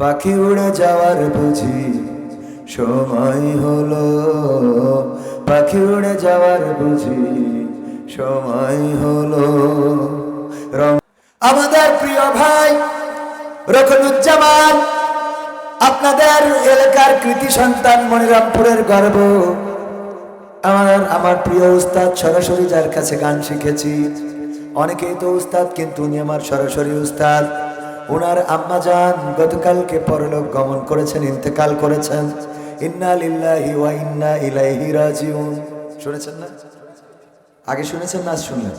পাখি উড়ে যাওয়ার বুঝি সময় হলো। পাখি উড়ে যাওয়ার বুঝি সময় হলো। আমাদের প্রিয় ভাই রকনুজ্জামান, আপনাদের এলাকার কৃতি সন্তান মনিরামপুরের গর্ব। আমার আমার প্রিয় উস্তাদ সরাসরি যার কাছে গান শিখেছি। অনেকেই তো উস্তাদ, কিন্তু উনি আমার সরাসরি উস্তাদ। ওনার আম্মা যান গতকালকে পরলোক গমন করেছেন, ইন্তেকাল করেছেন। ইন্না লিল্লাহি ওয়া ইন্না ইলাইহি রাজিউন। শুনেছেন না? আগে শুনেছেন না শুনলেন?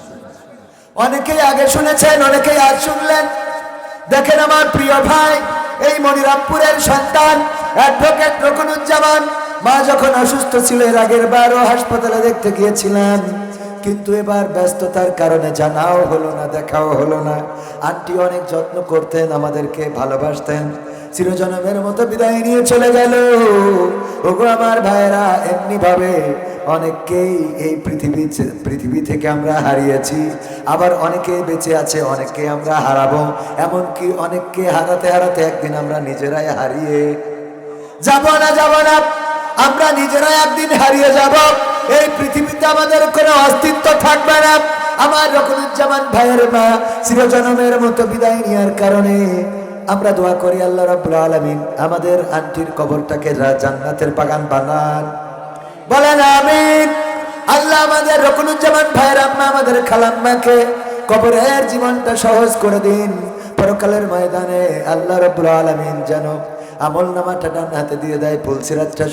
অনেকেই আগে শুনেছেন, অনেকেই আজ শুনলেন। দেখেন আমার প্রিয় ভাই, এই মনিরামপুরের সন্তান অ্যাডভোকেট রকনুজ্জামান। মা যখন অসুস্থ ছিল, এর আগের বারও হাসপাতালে দেখতে গিয়েছিলাম কিন্তু এবার ব্যস্ততার কারণে জানাও হলো না, দেখাও হলো না। আন্টি অনেক যত্ন করতেন, আমাদেরকে ভালোবাসতেন। চিরজনমের মতো বিদায় নিয়ে চলে গেল। ওগো আমার ভাইরা এমনি ভাবে অনেককেই এই পৃথিবী পৃথিবী থেকে আমরা হারিয়েছি। আবার অনেকে বেঁচে আছে, অনেককে আমরা হারাবো। এমনকি অনেককে হারাতে হারাতে একদিন আমরা নিজেরাই হারিয়ে যাব না যাব না। আমরা নিজেরাই একদিন হারিয়ে যাব। এই পৃথিবীতে আমাদের কোনো অস্তিত্ব থাকবে না। আমার রকনুজ্জামান ভাইয়ের মা চিরজনমের মতো বিদায় নেওয়ার কারণে আমরা দোয়া করি আল্লাহ রাব্বুল আলামিন আমাদের আন্টির কবরটাকে জান্নাতের বাগান বানান। বলেন আমিন। আল্লাহ আমাদের রকনুজ্জামান ভাইয়ের আম্মা আমাদের খালাম্মাকে কবরের জীবনটা সহজ করে দিন। পরকালের ময়দানে আল্লাহ রব্বুল আলামিন যেন আমল নামাটা ডান হাতে দিয়ে দেয় পুলসিরাতটা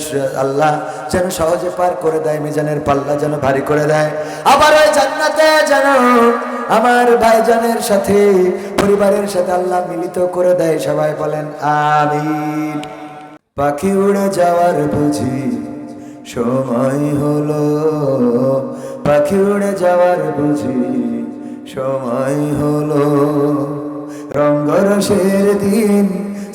আল্লাহ যেন সহজে পার করে দেয়, মিজানের পাল্লা যেন ভারী করে দেয়। আবার ওই জান্নাতে যেন আমার ভাইজানের সাথে, পরিবারের সাথে আল্লাহ মিলিত করে দেয়, সবাই বলেন, আমিন। পাখি উড়ে যাওয়ার বুঝি সময় হলো। পাখি উড়ে যাওয়ার বুঝি সময় হলো। রঙ্গরসের দিন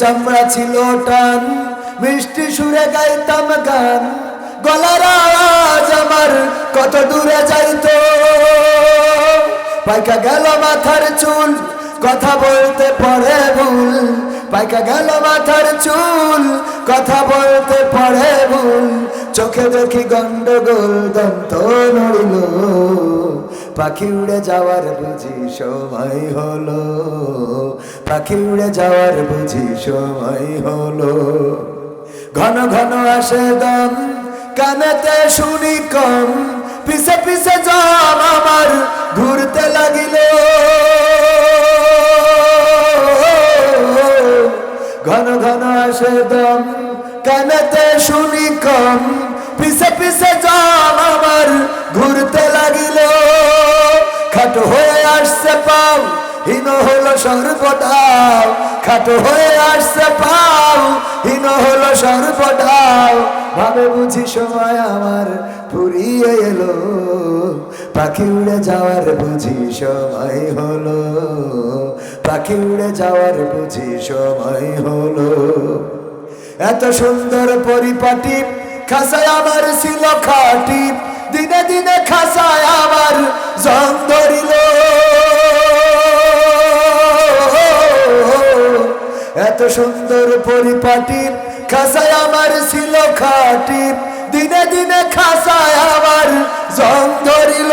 চামড়া ছিল টান, মিষ্টি সুরে গাইতাম গান। গলার আওয়াজ আমার কত দূরে যাইতো। পাইকা গেল মাথার চুল, কথা বলতে পড়ে ভুল। পাইকা গেল মাথার চুল, কথা বলতে পড়ে ভুল। চোখে দেখি গন্ডগোল দন্ত নড়িল। পাখি উড়ে যাওয়ার বুঝি সময় হলো। পাখি উড়ে যাওয়ার বুঝি সময় হলো। ঘন ঘন আসে দম, কানেতে শুনি কম। পিছে পিছে জম আমার ঘুরতে লাগিল। ঘন ঘন আসে দম, কানেতে শুনি কম। পিছে পিছে জম আমার ঘুরতে লাগিল। খাটো হয়ে আসছে পাও, হীন হলো সর্বদাও খাটো হয়ে আসছে পাও, হীন হলো সর্বদাও ভাবে বুঝি সময় আমার ফুরিয়ে এলো। পাখি উড়ে যাওয়ার বুঝি সময় হলো। পাখি উড়ে যাওয়ার বুঝি সময় হলো। এত সুন্দর পরিপাটি খাসায় আমার ছিল খাটি। দিনে দিনে খাসায় আমার জং ধরিল। এত সুন্দর পরিপাটি খাসায় আমার ছিল খাটি। দিনে দিনে খাসায় আমার জং ধরিল।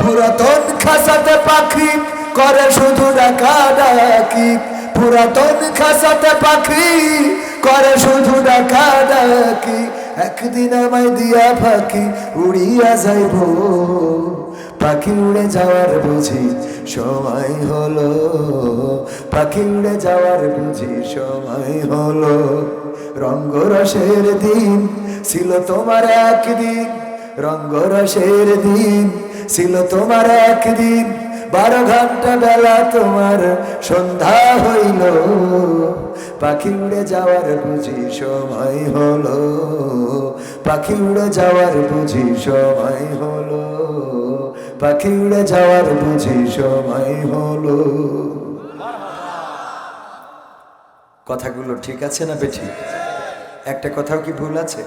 পুরাতন খাসাতে পাখি করে শুধু ডাকা ডাকি। পুরাতন খাসাতে পাখি করে শুধু ডাকা ডাকি একদিন আমায় দিয়া পাখি উড়িয়া যাইব। পাখি উড়ে যাওয়ার বুঝি সময় হলো। পাখি উড়ে যাওয়ার বুঝি সময় হলো। রঙ্গরসের দিন ছিল তোমার একদিন। রঙ্গরসের দিন ছিল তোমার একদিন। বারো ঘণ্টা বেলা তোমার সন্ধ্যা হইল। পাখি উড়ে যাওয়ার বুঝি সময় হলো। পাখি উড়ে যাওয়ার বুঝি সময় হলো। পাখি উড়ে যাওয়ার বুঝি সময় হলো। কথাগুলো ঠিক আছে না বেঠিক একটা কথাও কি ভুল আছে?